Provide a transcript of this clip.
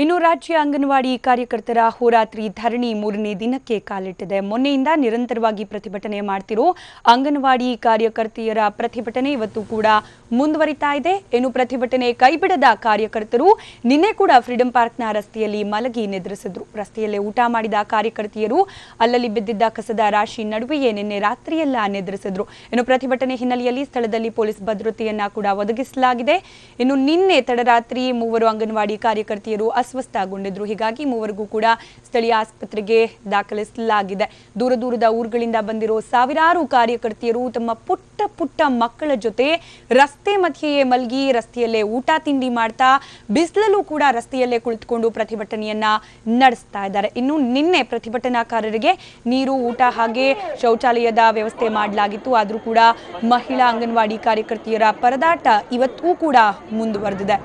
ಇನ್ನು ರಾಜ್ಯ ಅಂಗನವಾಡಿ ಕಾರ್ಯಕರ್ತರ ಹೋರಾತ್ರಿ ಧರಣಿ ಮೂರನೇ ದಿನಕ್ಕೆ ಕಾಲಿಟ್ಟಿದೆ. ಮೊನ್ನೆಯಿಂದ ನಿರಂತರವಾಗಿ ಪ್ರತಿಭಟನೆ ಮಾಡ್ತಿರೋ ಅಂಗನವಾಡಿ ಕಾರ್ಯಕರ್ತೆಯರ ಪ್ರತಿಭಟನೆ ಇವತ್ತು ಕೂಡ ಮುಂದುವರಿತಾ ಇದೆ. ಇನ್ನು ಪ್ರತಿಭಟನೆ ಕೈಬಿಡದ ಕಾರ್ಯಕರ್ತರು ನಿನ್ನೆ ಕೂಡ ಫ್ರೀಡಂ ಪಾರ್ಕ್ನ ರಸ್ತೆಯಲ್ಲಿ ಮಲಗಿ ನಿದ್ರಿಸಿದ್ರು. ರಸ್ತೆಯಲ್ಲೇ ಊಟ ಮಾಡಿದ ಕಾರ್ಯಕರ್ತೆಯರು ಅಲ್ಲಲ್ಲಿ ಬಿದ್ದಿದ್ದ ಕಸದ ರಾಶಿ ನಡುವೆಯೇ ನಿನ್ನೆ ರಾತ್ರಿಯೆಲ್ಲ ನಿದ್ರಿಸಿದ್ರು. ಇನ್ನು ಪ್ರತಿಭಟನೆ ಹಿನ್ನೆಲೆಯಲ್ಲಿ ಸ್ಥಳದಲ್ಲಿ ಪೊಲೀಸ್ ಭದ್ರತೆಯನ್ನ ಕೂಡ ಒದಗಿಸಲಾಗಿದೆ. ಇನ್ನು ನಿನ್ನೆ ತಡರಾತ್ರಿ ಮೂವರು ಅಂಗನವಾಡಿ ಕಾರ್ಯಕರ್ತೆಯರು ಅಸ್ವಸ್ಥಗೊಂಡಿದ್ರು. ಹೀಗಾಗಿ ಮೂವರಿಗೂ ಕೂಡ ಸ್ಥಳೀಯ ಆಸ್ಪತ್ರೆಗೆ ದಾಖಲಿಸಲಾಗಿದೆ. ದೂರ ದೂರದ ಊರುಗಳಿಂದ ಬಂದಿರೋ ಸಾವಿರಾರು ಕಾರ್ಯಕರ್ತೆಯರು ತಮ್ಮ ಪುಟ್ಟ ಪುಟ್ಟ ಮಕ್ಕಳ ಜೊತೆ ರಸ್ತೆ ಮಧ್ಯೆಯೇ ಮಲಗಿ ರಸ್ತೆಯಲ್ಲೇ ಊಟ ತಿಂಡಿ ಮಾಡ್ತಾ ಬಿಸಿಲಲ್ಲೂ ಕೂಡ ರಸ್ತೆಯಲ್ಲೇ ಕುಳಿತುಕೊಂಡು ಪ್ರತಿಭಟನೆಯನ್ನ ನಡೆಸ್ತಾ ಇದ್ದಾರೆ. ಇನ್ನು ನಿನ್ನೆ ಪ್ರತಿಭಟನಾಕಾರರಿಗೆ ನೀರು, ಊಟ ಹಾಗೆ ಶೌಚಾಲಯದ ವ್ಯವಸ್ಥೆ ಮಾಡಲಾಗಿತ್ತು. ಆದರೂ ಕೂಡ ಮಹಿಳಾ ಅಂಗನವಾಡಿ ಕಾರ್ಯಕರ್ತೆಯರ ಪರದಾಟ ಇವತ್ತೂ ಕೂಡ ಮುಂದುವರೆದಿದೆ.